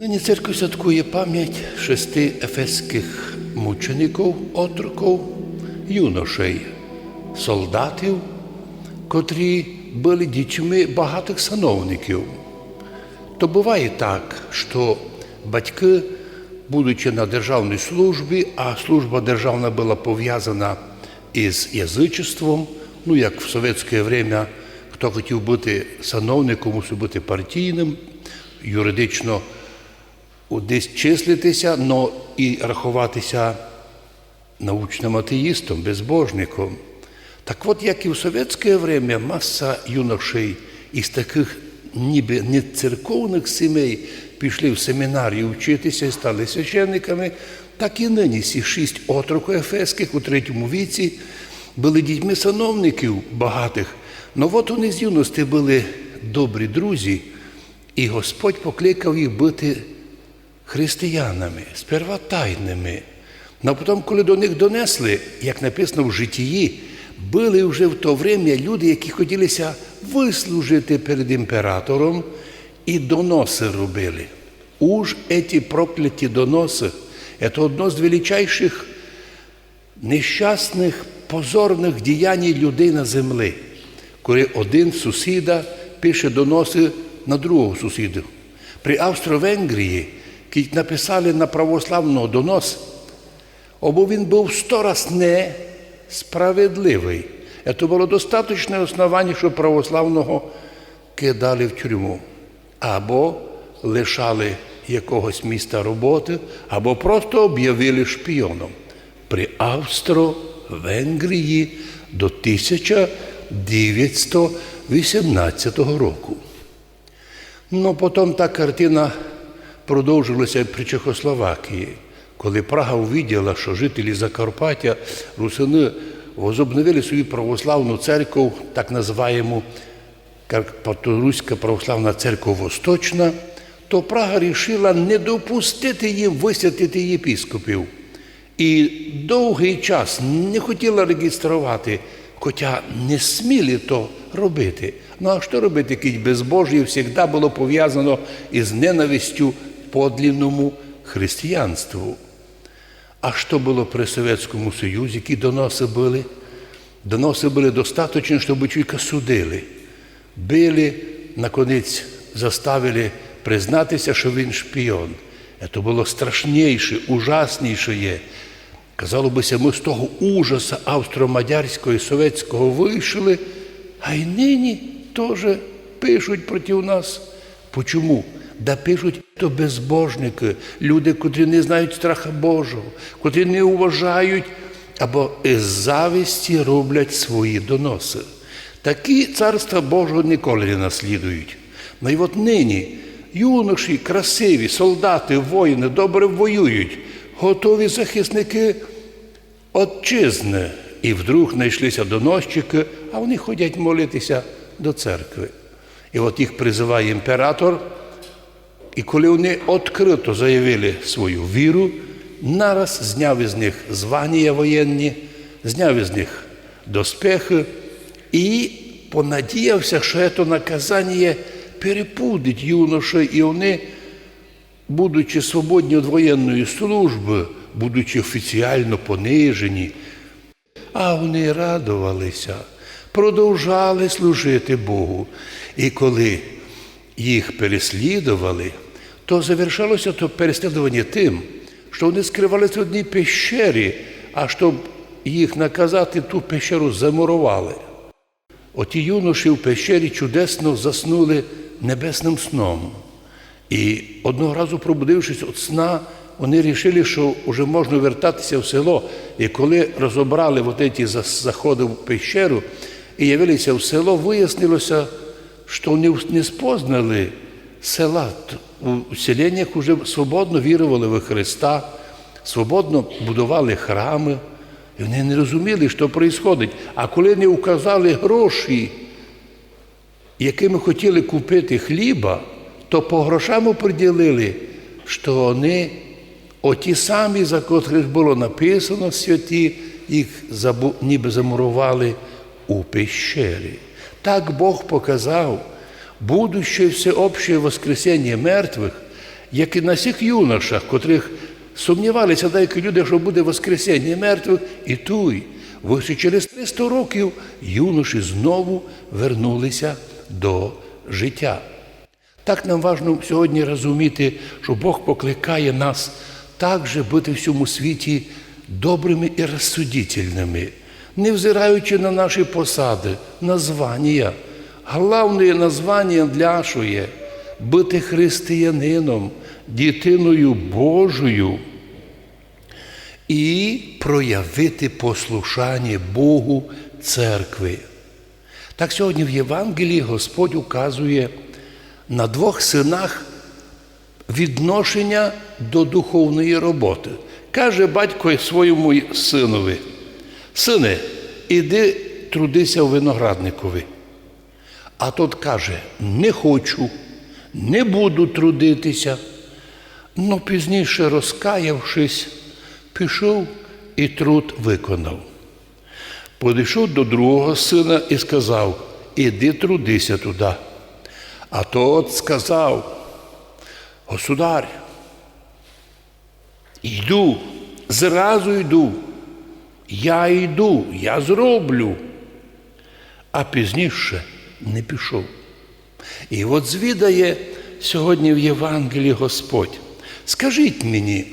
Нині церква святкує пам'ять шести ефеських мучеників, отроків, юношей, солдатів, котрі були дітьми багатих сановників. То буває так, що батьки, будучи на державній службі, а служба державна була пов'язана із язичеством, ну як в совєтське время, хто хотів бути сановником, мусив бути партійним, юридично десь числитися, але і рахуватися научним атеїстом, безбожником. Так от, як і в совєтське время, маса юношей із таких ніби не церковних сімей пішли в семінарію вчитися і стали священниками, так і нині ці шість отроків ефеських у третьому віці були дітьми сановників багатих. Но от вони з юності були добрі друзі, і Господь покликав їх бути християнами, сперва тайними. Но потім, коли до них донесли, як написано в житті, були вже в то время люди, які хотілися вислужити перед імператором, і доноси робили. Уж эти прокляті доноси – це одно з величайших нещасних, позорних діянь людей на землі, коли один сусіда пише доноси на другого сусіда. При Австро-Венгрії, коли написали на православного донос, або він був сто раз несправедливий. Це було достатньне основання, щоб православного кидали в тюрму. Або лишали якогось міста роботи, або просто об'явили шпіоном. При Австро-Венгрії до 1918 року. Ну, потім та картина продовжилася при Чехословакії, коли Прага увиділа, що жителі Закарпаття, русини, возобновили свою православну церкву, так називаємо Карпаторуська православна церква Восточна, то Прага рішила не допустити їм висвятити єпіскопів. І довгий час не хотіла реєструвати, хоча не сміли то робити. Ну а що робити, коли безбожжя завжди було пов'язано із ненавистю подлінному християнству? А що було при Совєтському Союзі, які доноси були? Доноси були достатньо, щоб чоловіка судили. Били, наконець заставили признатися, що він шпіон. Це було страшніше, ужасніше є. Казало бися, ми з того ужаса австро-мадярського і совєтського вийшли, а й нині теж пишуть проти нас. Почому? Да пишуть то безбожники, люди, котрі не знають страха Божого, котрі не уважають або із зависті роблять свої доноси. Такі царства Божого ніколи не наслідують. Ну і от нині юноші, красиві, солдати, воїни добре воюють, готові захисники отчизни. І вдруг знайшлися доносчики, а вони ходять молитися до церкви. І от їх призиває імператор. І коли вони відкрито заявили свою віру, нараз зняв із них звання воєнні, зняв із них доспехи і понадіявся, що це наказання перепудить юношей, і вони, будучи свободні від воєнної служби, будучи офіціально понижені, а вони радувалися, продовжали служити Богу. І коли їх переслідували, то завершалося то переслідування тим, що вони скривалися в одній пещері, а щоб їх наказати, ту пещеру замурували. Оті юноші в пещері чудесно заснули небесним сном. І одного разу, пробудившись від сна, вони вирішили, що вже можна вертатися в село. І коли розібрали заходи в пещеру і явилися в село, вияснилося, вони не спознали села. У селеннях вже свободно вірували в Христа, свободно будували храми. І вони не розуміли, що відбувається. А коли не указали гроші, якими хотіли купити хліба, то по грошам оприділили, що вони оті самі, за котрих було написано святі, їх ніби замурували у пещері. Так Бог показав будуще всеобще воскресення мертвих як і на всіх юношах, котрих сумнівалися деякі люди, що буде Воскресіння мертвих, і туй. Ось через 300 років юноші знову вернулися до життя. Так нам важливо сьогодні розуміти, що Бог покликає нас також бути в цьому світі добрими і розсудительними, не взираючи на наші посади, на звання. Головне названня є бути християнином, дитиною Божою і проявити послушання Богу церкви. Так сьогодні в Євангелії Господь указує на двох синах відношення до духовної роботи. Каже батько своєму синові: Сине, іди трудися в виноградникові. А тот каже: не хочу, не буду трудитися. Ну пізніше, розкаявшись, пішов і труд виконав. Підійшов до другого сина і сказав: Іди трудися туди. А тот сказав, Государь, йду, зразу йду, я йду, я зроблю. А пізніше не пішов. І от звідає сьогодні в Євангелії Господь. Скажіть мені,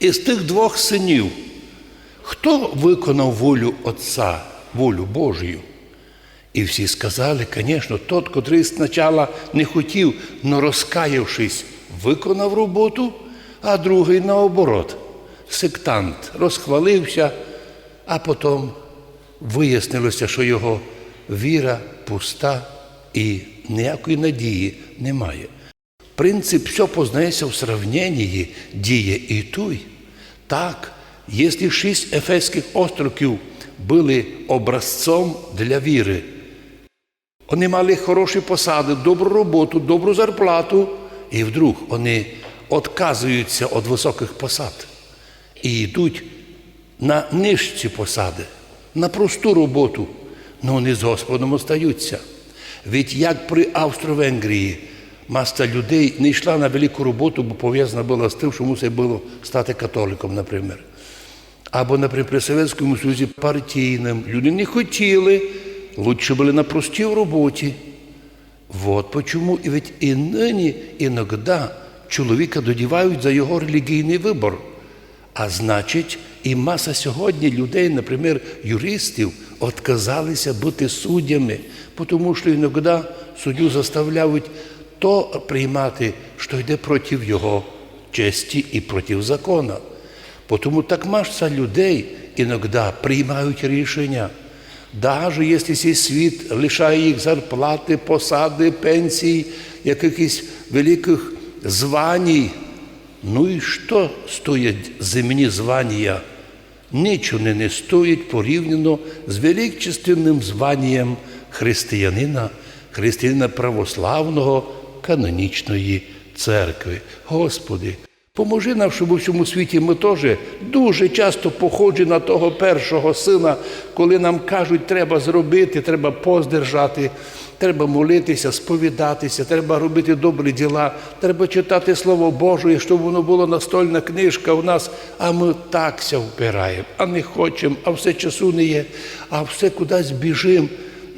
із тих двох синів, хто виконав волю Отця, волю Божою? І всі сказали, звісно, тот, котрий спочатку не хотів, але розкаявшись, виконав роботу, а другий наоборот, сектант, розхвалився, а потім вияснилося, що його віра пуста і ніякої надії немає. Принцип все познається в сравненні, діє і туй. Так, якщо шість ефеських остроків були образцом для віри, вони мали хороші посади, добру роботу, добру зарплату, і вдруг вони відказуються від високих посад і йдуть на нижчі посади, на просту роботу, але вони з Господом остаються. Ведь як при Австро-Венгрії маса людей не йшла на велику роботу, бо пов'язана була з тим, що мусить було стати католиком, наприклад. Або, наприклад, при Совєтському Союзі партійним. Люди не хотіли, лучше були на простій роботі. Вот почему і ведь і нині іноді чоловіка додівають за його релігійний вибор. А значить, і маса сьогодні людей, наприклад, юристів, відказалися бути суддями, тому що іноді суддю заставляють то приймати, що йде проти його честі і проти закону. Тому так маса людей іноді приймають рішення. Навіть якщо цей світ лишає їх зарплати, посади, пенсій, якихось великих званій, ну і що стоять земні звання? Нічого не стоїть порівняно з величественним званням християнина, християнина православного канонічної церкви. Господи, Поможи нам, щоб у всьому світі ми теж дуже часто похожі на того першого сина, коли нам кажуть, треба зробити, треба поздержати, треба молитися, сповідатися, треба робити добрі діла, треба читати Слово Боже, щоб воно було настольна книжка у нас, а ми такся впираємо, а не хочемо, а все часу не є, а все кудись біжимо,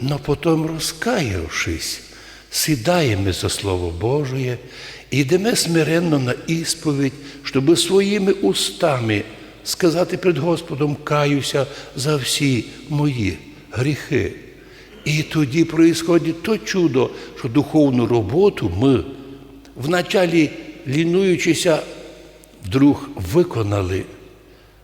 але потім розкаявшись, сідаємо за Слово Божє. Йдемо смиренно на ісповідь, щоб своїми устами сказати перед Господом каюся за всі мої гріхи. І тоді проїсходить то чудо, що духовну роботу ми, вначалі лінуючися, вдруг виконали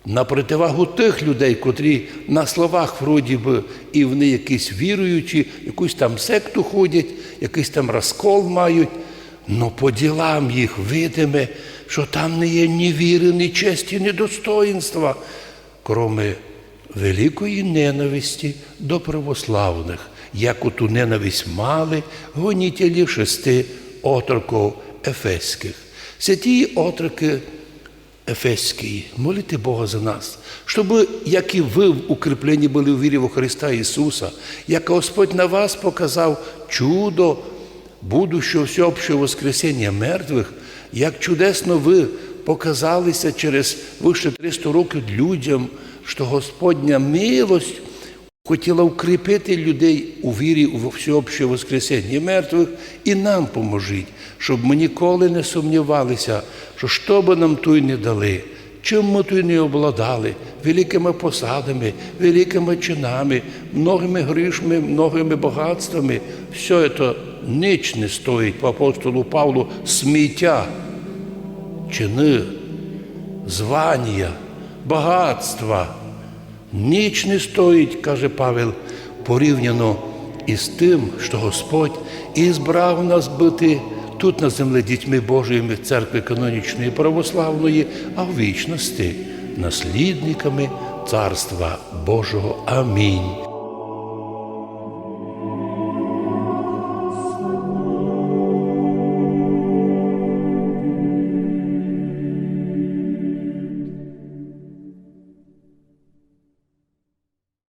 на противагу тих людей, котрі на словах вроді би і вони якісь віруючі, якусь там секту ходять, якийсь там розкол мають. Но по ділам їх видиме, що там не є ні віри, ні честі, ні достоїнства, кроме великої ненависті до православних, як ту ненависть мали гонітелі шести отроків ефеських. Святі отроки Ефеські, молите Бога за нас, щоб, як і ви в укріпленні були у вірі во Христа Ісуса, як Господь на вас показав чудо будущего всеобщего воскресения мертвых, як чудесно ви показалися через вище 300 років людям, що Господня милость хотіла укріпити людей у вірі у всеобще Воскресіння мертвих і нам поможіть, щоб ми ніколи не сумнівалися, що що би нам той не дали, чим ми той не обладали, великими посадами, великими чинами, многими грішми, многими багатствами, все це ніч не стоїть по апостолу Павлу сміття, чини, звання, багатства. Ніч не стоїть, каже Павел, порівняно із тим, що Господь і збрав нас бути тут на землі дітьми Божими церкви канонічної православної, а в вічності наслідниками Царства Божого. Амінь.